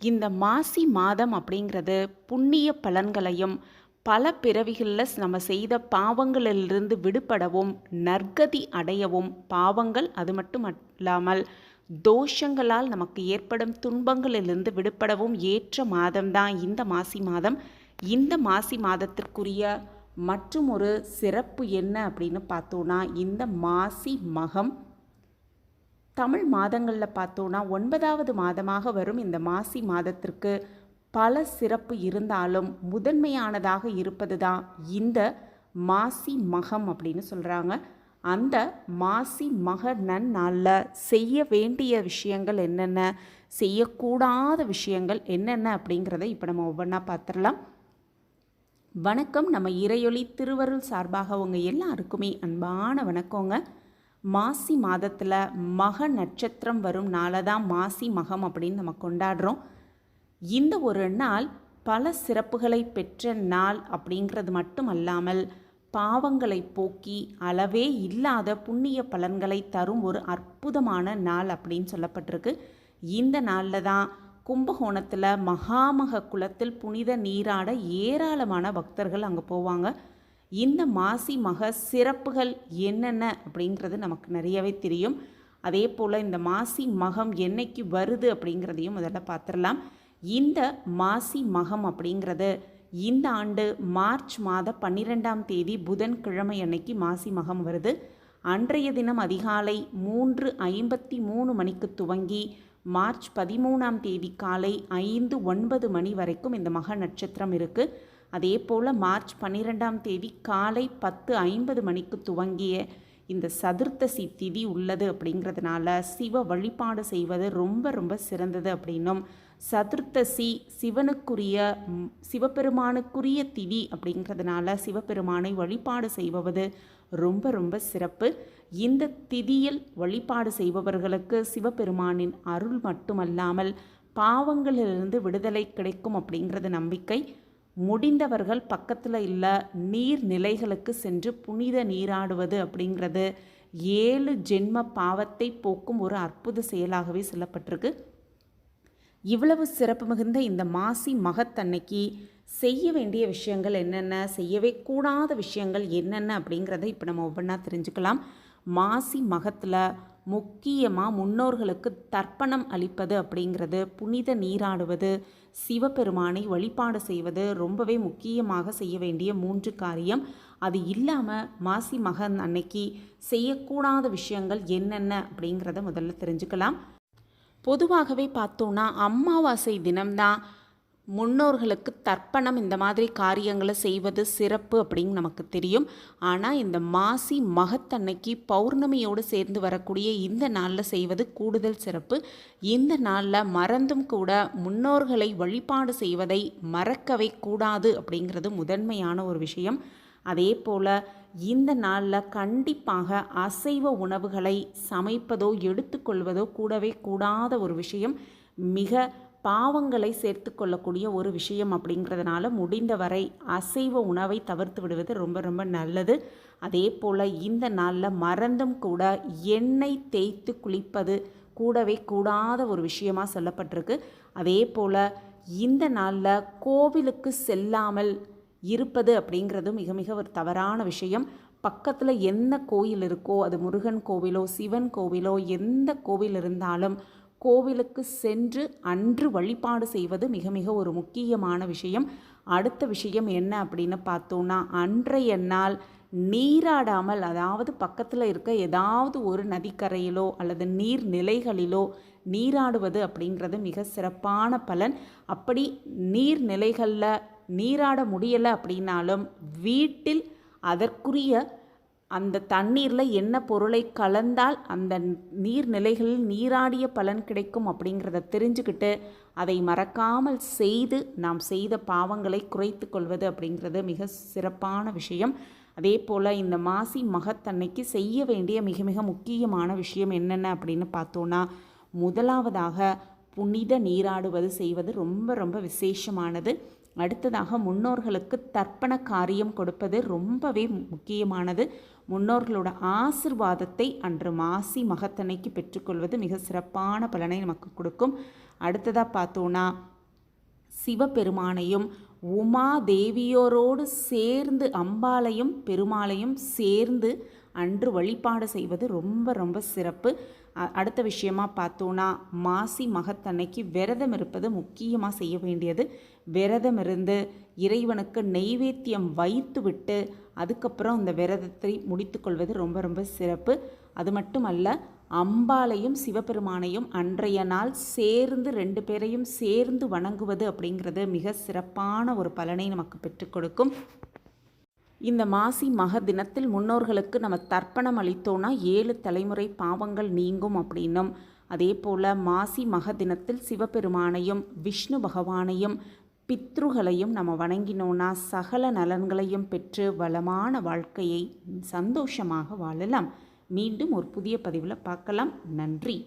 இந்த மாசி மாதம் அப்படிங்கிறது புண்ணிய பலன்களையும் பல பிறவிகளில் நம்ம செய்த பாவங்களிலிருந்து விடுபடவும் நற்கதி அடையவும் பாவங்கள் அது மட்டும் இல்லாமல் தோஷங்களால் நமக்கு ஏற்படும் துன்பங்களிலிருந்து விடுபடவும் ஏற்ற மாதம்தான் இந்த மாசி மாதம். இந்த மாசி மாதத்திற்குரிய மற்றும் ஒரு சிறப்பு என்ன அப்படின்னு பார்த்தோன்னா இந்த மாசி மகம் தமிழ் மாதங்களில் பார்த்தோன்னா ஒன்பதாவது மாதமாக வரும் இந்த மாசி மாதத்திற்கு பல சிறப்பு இருந்தாலும் முதன்மையானதாக இருப்பது தான் இந்த மாசி மகம் அப்படின்னு சொல்கிறாங்க அந்த மாசி மக நன்னாளில் செய்ய வேண்டிய விஷயங்கள் என்னென்ன செய்யக்கூடாத விஷயங்கள் என்னென்ன அப்படிங்கிறத இப்போ நம்ம ஒவ்வொன்றா பார்த்துடலாம். வணக்கம் நம்ம இறையொளி திருவருள் சார்பாக உங்கள் எல்லாருக்குமே அன்பான வணக்கங்க. மாசி மாதத்தில் மக நட்சத்திரம் வரும் நாளை தான் மாசி மகம் அப்படின்னு நம்ம கொண்டாடுறோம். இந்த ஒரு நாள் பல சிறப்புகளை பெற்ற நாள் அப்படிங்கிறது மட்டும் அல்லாமல் பாவங்களை போக்கி அளவே இல்லாத புண்ணிய பலன்களை தரும் ஒரு அற்புதமான நாள் அப்படின்னு சொல்லப்பட்டிருக்கு. இந்த நாளில் தான் கும்பகோணத்தில் மகாமக குளத்தில் புனித நீராட ஏராளமான பக்தர்கள் அங்கே போவாங்க. இந்த மாசி மக சிறப்புகள் என்னென்ன அப்படிங்கிறது நமக்கு நிறையவே தெரியும். அதே போல் இந்த மாசி மகம் என்னைக்கு வருது அப்படிங்கிறதையும் முதல்ல பார்த்துடலாம். இந்த மாசி மகம் அப்படிங்கிறது இந்த ஆண்டு மார்ச் மாத பன்னிரெண்டாம் தேதி புதன்கிழமை அன்னைக்கு மாசி மகம் வருது. அன்றைய தினம் அதிகாலை மூன்று ஐம்பத்தி மூணு மணிக்கு துவங்கி மார்ச் பதிமூணாம் தேதி காலை ஐந்து ஒன்பது மணி வரைக்கும் இந்த மக நட்சத்திரம் இருக்குது அதே போல் மார்ச் பன்னிரெண்டாம் தேதி காலை பத்து ஐம்பது மணிக்கு துவங்கிய இந்த சதுர்த்தசி திதி உள்ளது அப்படிங்கிறதுனால சிவ வழிபாடு செய்வது ரொம்ப ரொம்ப சிறந்தது அப்படின்னும் சதுர்த்தசி சிவனுக்குரிய சிவபெருமானுக்குரிய திதி அப்படிங்கிறதுனால சிவபெருமானை வழிபாடு செய்வது ரொம்ப ரொம்ப சிறப்பு. இந்த திதியில் வழிபாடு செய்பவர்களுக்கு சிவபெருமானின் அருள் மட்டுமல்லாமல் பாவங்களிலிருந்து விடுதலை கிடைக்கும் அப்படிங்கிறது நம்பிக்கை. முடிந்தவர்கள் பக்கத்தில் உள்ள நீர்நிலைகளுக்கு சென்று புனித நீராடுவது அப்படிங்கிறது ஏழு ஜென்ம பாவத்தை போக்கும் ஒரு அற்புத செயலாகவே சொல்லப்பட்டிருக்கு. இவ்வளவு சிறப்பு மிகுந்த இந்த மாசி மகத்தன்னைக்கு செய்ய வேண்டிய விஷயங்கள் என்னென்ன செய்யவே கூடாத விஷயங்கள் என்னென்ன அப்படிங்கிறத இப்போ நம்ம ஒவ்வொன்றா தெரிஞ்சுக்கலாம். மாசி மகத்தில் முக்கியமாக முன்னோர்களுக்கு தர்ப்பணம் அளிப்பது அப்படிங்கிறது புனித நீராடுவது சிவபெருமானை வழிபாடு செய்வது ரொம்பவே முக்கியமாக செய்ய வேண்டிய மூன்று காரியம். அது இல்லாமல் மாசி மகன் அன்னைக்கு செய்யக்கூடாத விஷயங்கள் என்னென்ன அப்படிங்கிறத முதல்ல தெரிஞ்சுக்கலாம். பொதுவாகவே பார்த்தோன்னா அமாவாசை தினம்தான் முன்னோர்களுக்கு தர்ப்பணம் இந்த மாதிரி காரியங்களை செய்வது சிறப்பு அப்படின்னு நமக்கு தெரியும். ஆனால் இந்த மாசி மகத்தன்னைக்கு பௌர்ணமியோடு சேர்ந்து வரக்கூடிய இந்த நாளில் செய்வது கூடுதல் சிறப்பு. இந்த நாளில் மறந்தும் கூட முன்னோர்களை வழிபாடு செய்வதை மறக்கவே கூடாது அப்படிங்கிறது முதன்மையான ஒரு விஷயம். அதே போல் இந்த நாளில் கண்டிப்பாக அசைவ உணவுகளை சமைப்பதோ எடுத்துக்கொள்வதோ கூடவே கூடாத ஒரு விஷயம். மிக பாவங்களை சேர்த்து கொள்ளக்கூடிய ஒரு விஷயம் அப்படிங்கிறதுனால முடிந்தவரை அசைவ உணவை தவிர்த்து விடுவது ரொம்ப ரொம்ப நல்லது. அதே போல் இந்த நாளில் மறந்தும் கூட எண்ணெய் தேய்த்து குளிப்பது கூடவே கூடாத ஒரு விஷயமாக சொல்லப்பட்டிருக்கு. அதே போல் இந்த நாளில் கோவிலுக்கு செல்லாமல் இருப்பது அப்படிங்கிறது மிக மிக ஒரு தவறான விஷயம். பக்கத்தில் எந்த கோயில் இருக்கோ அது முருகன் கோவிலோ சிவன் கோவிலோ எந்த கோவில் இருந்தாலும் கோவிலுக்கு சென்று அன்று வழிபாடு செய்வது மிக மிக ஒரு முக்கியமான விஷயம். அடுத்த விஷயம் என்ன அப்படின்னு பார்த்தோன்னா அன்றைய நாள் நீராடாமல் அதாவது பக்கத்தில் இருக்க ஏதாவது ஒரு நதிக்கரையிலோ அல்லது நீர் நிலைகளிலோ நீராடுவது அப்படிங்கிறது மிக சிறப்பான பலன். அப்படி நீர் நிலைகளில் நீராட முடியலை அப்படின்னாலும் வீட்டில் அதற்குரிய அந்த தண்ணீரில் என்ன பொருளை கலந்தால் அந்த நீர்நிலைகளில் நீராடிய பலன் கிடைக்கும் அப்படிங்கிறத தெரிஞ்சுக்கிட்டு அதை மறக்காமல் செய்து நாம் செய்த பாவங்களை குறைத்து கொள்வது அப்படிங்கிறது மிக சிறப்பான விஷயம். அதே போல் இந்த மாசி மகத்தன்னைக்கு செய்ய வேண்டிய மிக மிக முக்கியமான விஷயம் என்னென்ன அப்படின்னு பார்த்தோன்னா முதலாவதாக புனித நீராடுவது செய்வது ரொம்ப ரொம்ப விசேஷமானது. அடுத்ததாக முன்னோர்களுக்கு தர்ப்பண காரியம் கொடுப்பது ரொம்பவே முக்கியமானது. முன்னோர்களோட ஆசிர்வாதத்தை அன்று மாசி மகத்தனைக்கு பெற்றுக்கொள்வது மிக சிறப்பான பலனை நமக்கு கொடுக்கும். அடுத்ததாக பார்த்தோன்னா சிவபெருமானையும் உமா தேவியோரோடு சேர்ந்து அம்பாளையும் பெருமாளையும் சேர்ந்து அன்று வழிபாடு செய்வது ரொம்ப ரொம்ப சிறப்பு. அடுத்த விஷயமா பார்த்தோன்னா மாசி மகத்தன்னைக்கு விரதம் இருப்பது முக்கியமாக செய்ய வேண்டியது. விரதம் இருந்து இறைவனுக்கு நெய்வேத்தியம் வைத்துவிட்டு அதுக்கப்புறம் அந்த விரதத்தை முடித்துக்கொள்வது ரொம்ப ரொம்ப சிறப்பு. அது மட்டுமல்ல அம்பாளையும் சிவபெருமானையும் அன்றைய நாள் சேர்ந்து ரெண்டு பேரையும் சேர்ந்து வணங்குவது அப்படிங்கிறது மிக சிறப்பான ஒரு பலனை நமக்கு பெற்றுக் கொடுக்கும். இந்த மாசி மக தினத்தில் முன்னோர்களுக்கு நம்ம தர்ப்பணம் அளித்தோன்னா ஏழு தலைமுறை பாவங்கள் நீங்கும் அப்படின்னும். அதே போல் மாசி மக தினத்தில் சிவபெருமானையும் விஷ்ணு பகவானையும் பித்ருகளையும் நம்ம வணங்கினோன்னா சகல நலன்களையும் பெற்று வளமான வாழ்க்கையை சந்தோஷமாக வாழலாம். மீண்டும் ஒரு புதிய பதிவில் பார்க்கலாம். நன்றி.